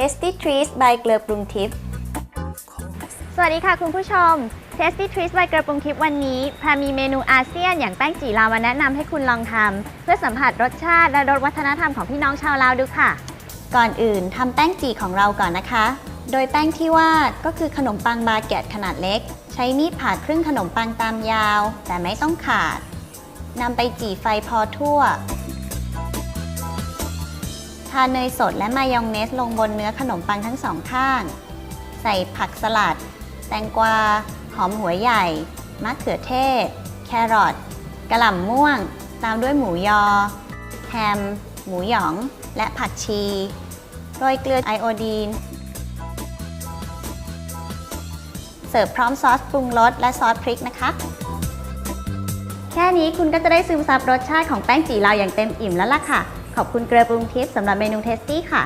Tasty Treats by เกลือปรุงทิพย์สวัสดีค่ะคุณผู้ชม Tasty Treats by กระปรุงทิพย์วันนี้แพรมีเมนูอาเซียนอย่างแป้งจีลาวมาแนะนำให้คุณลองทำเพื่อสัมผัสรสชาติและรสวัฒนธรรมของพี่น้องชาวลาวดูค่ะ ก่อนอื่นทำแป้งจีของเราก่อนนะคะ โดยแป้งที่ว่าก็คือขนมปังบาเกตขนาดเล็ก ใช้มีดผ่าครึ่งขนมปังตามยาว แต่ไม่ต้องขาดนำไปจี่ไฟพอทั่วทาเนยสดและมายองเนสลงบนเนื้อขนมปังทั้งสองข้าง ใส่ผักสลัด แตงกวา หอมหัวใหญ่ มะเขือเทศ แครอทกระหล่ำม่วง ตามด้วยหมูยอ แฮม หมูหยอง และผักชี โรยเกลือไอโอดีน เสิร์ฟพร้อมซอสปรุงรสและซอสพริกนะคะ แค่นี้คุณก็จะได้ซึมซับรสชาติของแป้งจีลาวอย่างเต็มอิ่มแล้วล่ะค่ะ ขอบคุณเกลือปรุงทิพย์สำหรับเมนูเทสตี้ค่ะ